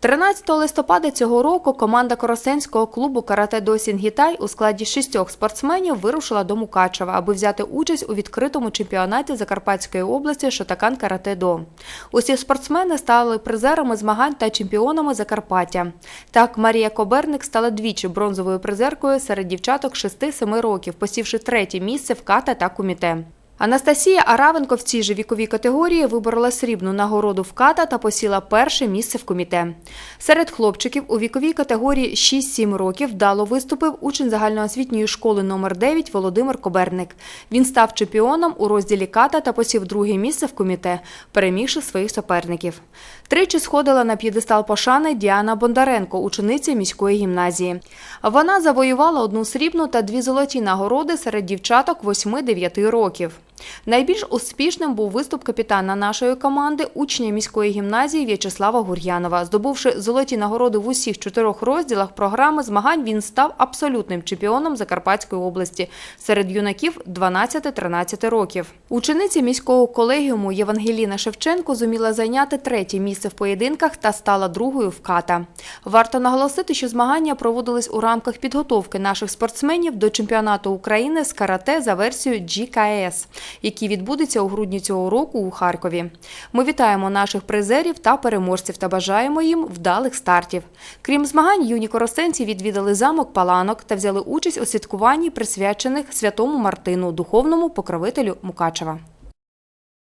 13 листопада цього року команда Коростенського клубу карате до Сінгітай у складі шістьох спортсменів вирушила до Мукачева, аби взяти участь у відкритому чемпіонаті Закарпатської області Шотакан карате до. Усі спортсмени стали призерами змагань та чемпіонами Закарпаття. Так, Марія Коберник стала двічі бронзовою призеркою серед дівчаток 6-7 років, посівши третє місце в ката та куміте. Анастасія Аравенко в цій же віковій категорії виборола срібну нагороду в ката та посіла перше місце в коміте. Серед хлопчиків у віковій категорії 6-7 років вдало виступив учень загальноосвітньої школи номер 9 Володимир Коберник. Він став чемпіоном у розділі ката та посів друге місце в коміте, перемігши своїх суперників. Тричі сходила на п'єдестал пошани Діана Бондаренко, учениця міської гімназії. Вона завоювала одну срібну та дві золоті нагороди серед дівчаток 8-9 років. Найбільш успішним був виступ капітана нашої команди, учня міської гімназії В'ячеслава Гур'янова. Здобувши золоті нагороди в усіх чотирьох розділах програми змагань, він став абсолютним чемпіоном Закарпатської області серед юнаків 12-13 років. Учениця міського колегіуму Євангеліна Шевченко зуміла зайняти третє місце в поєдинках та стала другою в ката. Варто наголосити, що змагання проводились у рамках підготовки наших спортсменів до чемпіонату України з карате за версією GKS, який відбудеться у грудні цього року у Харкові. Ми вітаємо наших призерів та переможців та бажаємо їм вдалих стартів. Крім змагань, юні коростенці відвідали замок Паланок та взяли участь у святкуванні, присвячених святому Мартину, духовному покровителю Мукачева.